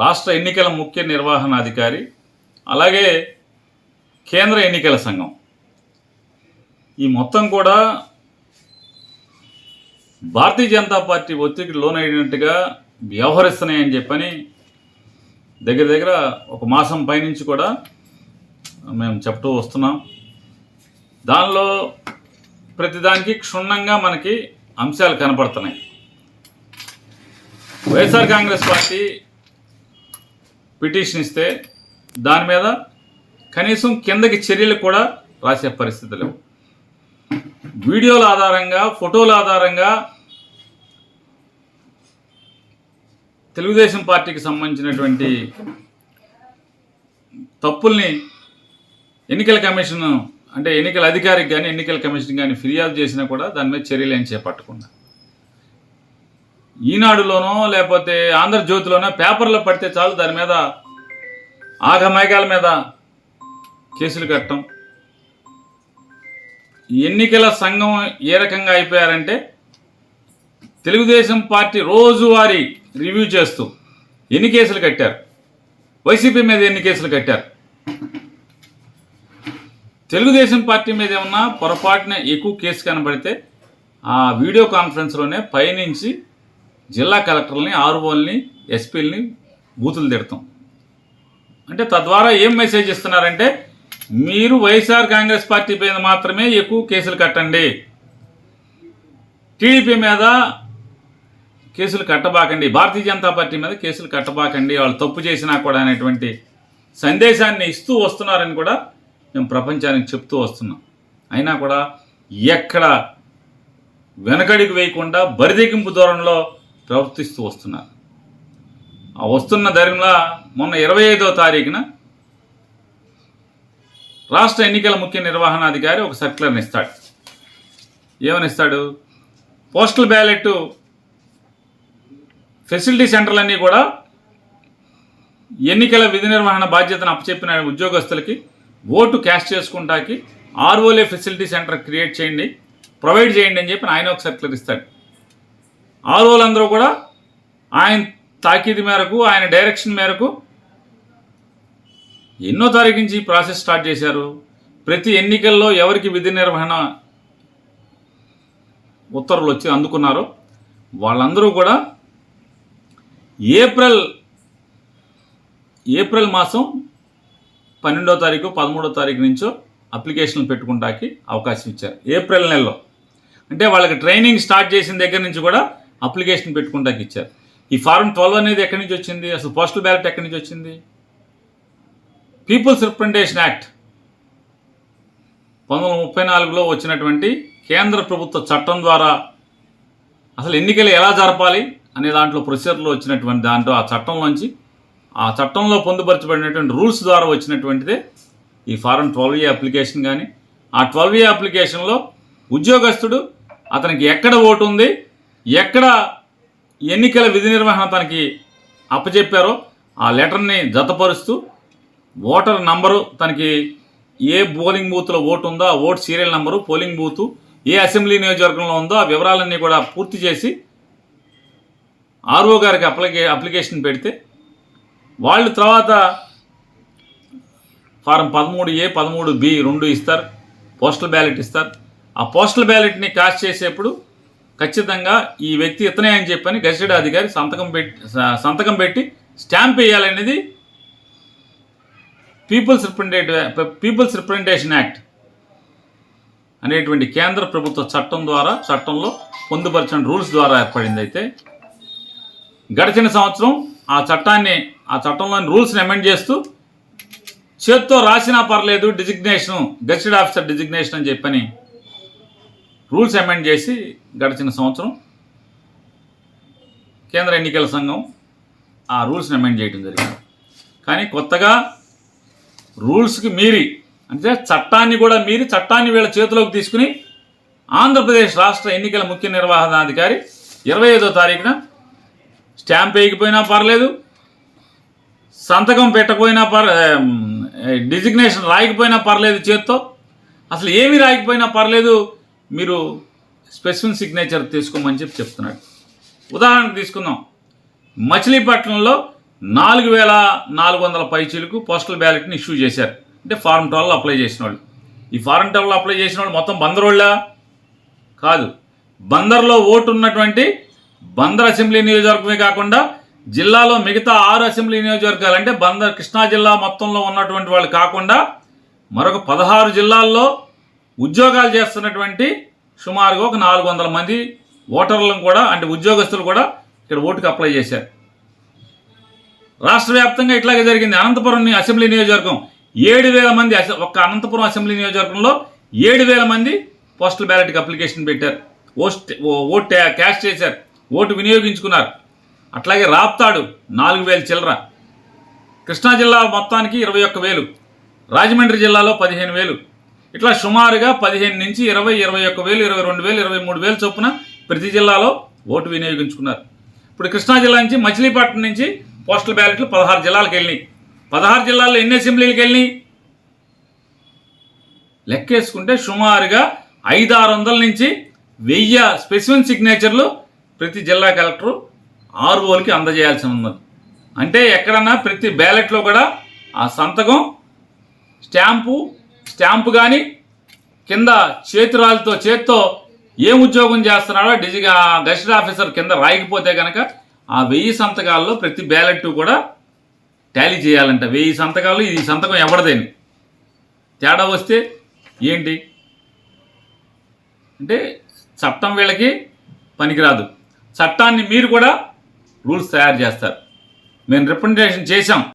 రాష్ట్ర ఎన్నికల ముఖ్య నిర్వహణాధికారి అలాగే కేంద్ర ఎన్నికల సంఘం. ఈ మొత్తం కూడా భారతీయ జనతా పార్టీ ఒత్తిడికి లోనైనట్టుగా వ్యవహరిస్తున్నాయని చెప్పని దగ్గర దగ్గర ఒక మాసం పైనుంచి కూడా మేము చెప్తూ వస్తున్నాం. దానిలో ప్రతిదానికి క్షుణ్ణంగా మనకి అంశాలు కనపడుతున్నాయి. వైఎస్ఆర్ కాంగ్రెస్ పార్టీ పిటిషన్ ఇస్తే దాని మీద కనీసం కిందకి చర్యలు కూడా రాసే పరిస్థితి లేవు. వీడియోల ఆధారంగా ఫోటోల ఆధారంగా తెలుగుదేశం పార్టీకి సంబంధించినటువంటి తప్పుల్ని ఎన్నికల కమిషన్ అంటే ఎన్నికల అధికారికి కానీ ఎన్నికల కమిషన్ కానీ ఫిర్యాదు చేసినా కూడా దాని మీద చర్యలు ఏం చేపట్టకుండా. ఈనాడులోనో లేకపోతే ఆంధ్రజ్యోతిలోనో పేపర్లో పడితే చాలు దాని మీద ఆగమేఘాల మీద కేసులు కట్టడం. ఎన్నికల సంఘం ఏ రకంగా అయిపోయారంటే తెలుగుదేశం పార్టీ రోజువారీ రివ్యూ చేస్తూ ఎన్ని కేసులు కట్టారు? వైసీపీ మీద ఎన్ని కేసులు కట్టారు? తెలుగుదేశం పార్టీ మీద ఏమన్నా పొరపాటున ఎక్కువ కేసు కనబడితే ఆ వీడియో కాన్ఫరెన్స్లోనే పయనించి జిల్లా కలెక్టర్లని ఆర్ఓల్ని ఎస్పీలని బూతులు తిడతాం. అంటే తద్వారా ఏం మెసేజ్ ఇస్తున్నారంటే మీరు వైఎస్ఆర్ కాంగ్రెస్ పార్టీ మీద మాత్రమే ఎక్కువ కేసులు కట్టండి. టీడీపీ మీద కేసులు కట్టబాకండి. భారతీయ జనతా పార్టీ మీద కేసులు కట్టబాకండి. వాళ్ళు తప్పు చేసినా కూడా అనేటువంటి సందేశాన్ని ఇస్తూ వస్తున్నారని కూడా మేము ప్రపంచానికి చెప్తూ వస్తున్నాం. అయినా కూడా ఎక్కడ వెనకడికి వేయకుండా బరిదెగింపు దూరంలో ప్రవర్తిస్తూ వస్తున్నారు. వస్తున్న ధైర్యంలో మొన్న ఇరవై ఐదో తారీఖున రాష్ట్ర ఎన్నికల ముఖ్య నిర్వహణాధికారి ఒక సర్క్యులర్ని ఇస్తాడు. ఏమనిస్తాడు పోస్టల్ బ్యాలెట్ ఫెసిలిటీ సెంటర్లన్నీ కూడా ఎన్నికల విధి నిర్వహణ బాధ్యతను అప్పచెప్పిన ఉద్యోగస్తులకి ఓటు క్యాష్ చేసుకుంటాకి ఆర్ఓలే ఫెసిలిటీ సెంటర్ క్రియేట్ చేయండి ప్రొవైడ్ చేయండి అని చెప్పి ఆయన ఒక సర్క్యులర్ ఇస్తాడు. ఆర్ఓలందరూ కూడా ఆయన తాకీదు మేరకు ఆయన డైరెక్షన్ మేరకు ఎన్నో తారీఖు నుంచి ప్రాసెస్ స్టార్ట్ చేశారు. ప్రతి ఎన్నికల్లో ఎవరికి విధి నిర్వహణ ఉత్తర్వులు వచ్చి అందుకున్నారో వాళ్ళందరూ కూడా ఏప్రిల్ ఏప్రిల్ మాసం పన్నెండో తారీఖు పదమూడో తారీఖు నుంచో అప్లికేషన్లు పెట్టుకుంటాకి అవకాశం ఇచ్చారు. ఏప్రిల్ నెలలో. అంటే వాళ్ళకి ట్రైనింగ్ స్టార్ట్ చేసిన దగ్గర నుంచి కూడా అప్లికేషన్ పెట్టుకుంటాకి ఇచ్చారు. ఈ ఫారం ట్వెల్వ్ అనేది ఎక్కడి నుంచి వచ్చింది? అసలు పోస్టల్ బ్యాలెట్ ఎక్కడి నుంచి వచ్చింది? పీపుల్స్ రిప్రజెంటేషన్ యాక్ట్ పంతొమ్మిది ముప్పై నాలుగులో వచ్చినటువంటి కేంద్ర ప్రభుత్వ చట్టం ద్వారా అసలు ఎన్నికలు ఎలా జరపాలి అనే దాంట్లో ప్రొసీజర్లో వచ్చినటువంటి దాంట్లో ఆ చట్టంలోంచి ఆ చట్టంలో పొందుపరచబడినటువంటి రూల్స్ ద్వారా వచ్చినటువంటిదే ఈ ఫారం ట్వెల్వ్ ఏ అప్లికేషన్ కానీ ఆ ట్వెల్వ్ ఏ అప్లికేషన్లో ఉద్యోగస్తుడు అతనికి ఎక్కడ ఓటు ఉంది? ఎక్కడ ఎన్నికల విధి నిర్వహణ తనకి అప్పచెప్పారో ఆ లెటర్ని జతపరుస్తూ ఓటర్ నంబరు తనకి ఏ పోలింగ్ బూత్లో ఓటు ఉందో ఆ vote serial number polling booth ఏ అసెంబ్లీ నియోజకవర్గంలో ఉందో ఆ వివరాలన్నీ కూడా పూర్తి చేసి ఆర్ఓ గారికి అప్లికే అప్లికేషన్ పెడితే వాళ్ళు తర్వాత ఫారం పదమూడు ఏ పదమూడు బి రెండు ఇస్తారు పోస్టల్ బ్యాలెట్ ఇస్తారు. ఆ పోస్టల్ బ్యాలెట్ని కాస్ట్ చేసేప్పుడు ఖచ్చితంగా ఈ వ్యక్తి ఇతనే అని చెప్పని గెజిటెడ్ అధికారి సంతకం పెట్టి సంతకం పెట్టి stamp వేయాలనేది people's representative people's representation act అనేటువంటి కేంద్ర ప్రభుత్వ చట్టం ద్వారా చట్టంలో పొందుపరిచిన రూల్స్ ద్వారా ఏర్పడింది అయితే గడిచిన సంవత్సరం ఆ చట్టాన్ని ఆ చట్టంలోని రూల్స్ని అమెండ్ చేస్తూ చేత్తో రాసినా పర్లేదు డిజిగ్నేషన్ గెస్టెడ్ ఆఫీసర్ డిజిగ్నేషన్ అని చెప్పని రూల్స్ అమెండ్ చేసి గడిచిన సంవత్సరం కేంద్ర ఎన్నికల సంఘం ఆ రూల్స్ని అమెండ్ చేయడం జరిగింది. కానీ కొత్తగా రూల్స్కి మీరి అంటే చట్టాన్ని కూడా మీరి చట్టాన్ని వీళ్ళ చేతిలోకి తీసుకుని ఆంధ్రప్రదేశ్ రాష్ట్ర ఎన్నికల ముఖ్య నిర్వహణాధికారి ఇరవై ఐదో తారీఖున స్టాంప్ వేయకపోయినా పర్లేదు సంతకం పెట్టకపోయినా పర్ డిజిగ్నేషన్ రాయకపోయినా పర్లేదు చేత్తో. అసలు ఏమీ రాయకపోయినా పర్లేదు మీరు స్పెసిఫిక్ సిగ్నేచర్ తీసుకోమని చెప్పి చెప్తున్నాడు. ఉదాహరణకు తీసుకుందాం. మచిలీపట్నంలో నాలుగు వేల నాలుగు వందల పైచీలకు పోస్టల్ బ్యాలెట్ని ఇష్యూ చేశారు. అంటే ఫారం ట్వెల్వ్లో అప్లై చేసిన వాళ్ళు ఈ ఫారం ట్వెల్వ్లో అప్లై చేసిన వాళ్ళు మొత్తం బందరోళ్ళా కాదు. బందర్లో ఓటు ఉన్నటువంటి బందర్ అసెంబ్లీ నియోజకవర్గమే కాకుండా జిల్లాలో మిగతా ఆరు అసెంబ్లీ నియోజకవర్గాలు అంటే బందర్ కృష్ణా జిల్లా మొత్తంలో ఉన్నటువంటి వాళ్ళు కాకుండా మరొక పదహారు జిల్లాల్లో ఉద్యోగాలు చేస్తున్నటువంటి సుమారుగా ఒక నాలుగు వందల మంది ఓటర్లను కూడా అంటే ఉద్యోగస్తులు కూడా ఇక్కడ ఓటుకు అప్లై చేశారు. రాష్ట్ర వ్యాప్తంగా ఇట్లాగే జరిగింది. అనంతపురం అసెంబ్లీ నియోజకవర్గం ఏడు వేల మంది ఒక్క అనంతపురం అసెంబ్లీ నియోజకవర్గంలో ఏడు వేల మంది పోస్టల్ బ్యాలెట్కి అప్లికేషన్ పెట్టారు. ఓస్ట్ ఓ- ఓట్ క్యాష్ చేశారు. ఓటు వినియోగించుకున్నారు. అట్లాగే రాప్తాడు నాలుగు వేల చిల్లర. కృష్ణా జిల్లా మొత్తానికి ఇరవై ఒక్క వేలు. రాజమండ్రి జిల్లాలో పదిహేను వేలు. ఇట్లా సుమారుగా పదిహేను నుంచి ఇరవై ఇరవై ఒక్క వేలు ఇరవై రెండు వేలు ఇరవై మూడు వేలు చొప్పున ప్రతి జిల్లాలో ఓటు వినియోగించుకున్నారు. ఇప్పుడు కృష్ణా జిల్లా నుంచి మచిలీపట్నం నుంచి పోస్టల్ బ్యాలెట్లు పదహారు జిల్లాలకు వెళ్ళినాయి. పదహారు జిల్లాల్లో ఎన్ని అసెంబ్లీలకు వెళ్ళినాయి? లెక్కేసుకుంటే సుమారుగా ఐదు ఆరు వందల నుంచి వెయ్యి స్పెసిఫిక్ సిగ్నేచర్లు ప్రతి జిల్లా కలెక్టరు ఆర్ఓలకి అందజేయాల్సి ఉన్నది. అంటే ఎక్కడన్నా ప్రతి బ్యాలెట్లో కూడా ఆ సంతకం స్టాంపు స్టాంపు కానీ కింద చేతురాలతో చేత్తో ఏం ఉద్యోగం చేస్తున్నాడో డిజిగా గెస్టెడ్ ఆఫీసర్ కింద రాయకపోతే కనుక ఆ వెయ్యి సంతకాల్లో ప్రతి బ్యాలెట్ కూడా టాలీ చేయాలంట. వెయ్యి సంతకాలు ఈ సంతకం ఎవడదేని తేడా వస్తే ఏంటి? అంటే చట్టం వీళ్ళకి పనికిరాదు. చట్టాన్ని మీరు కూడా రూల్స్ తయారు చేస్తారు. మేము రిప్రజెంటేషన్ చేశాం.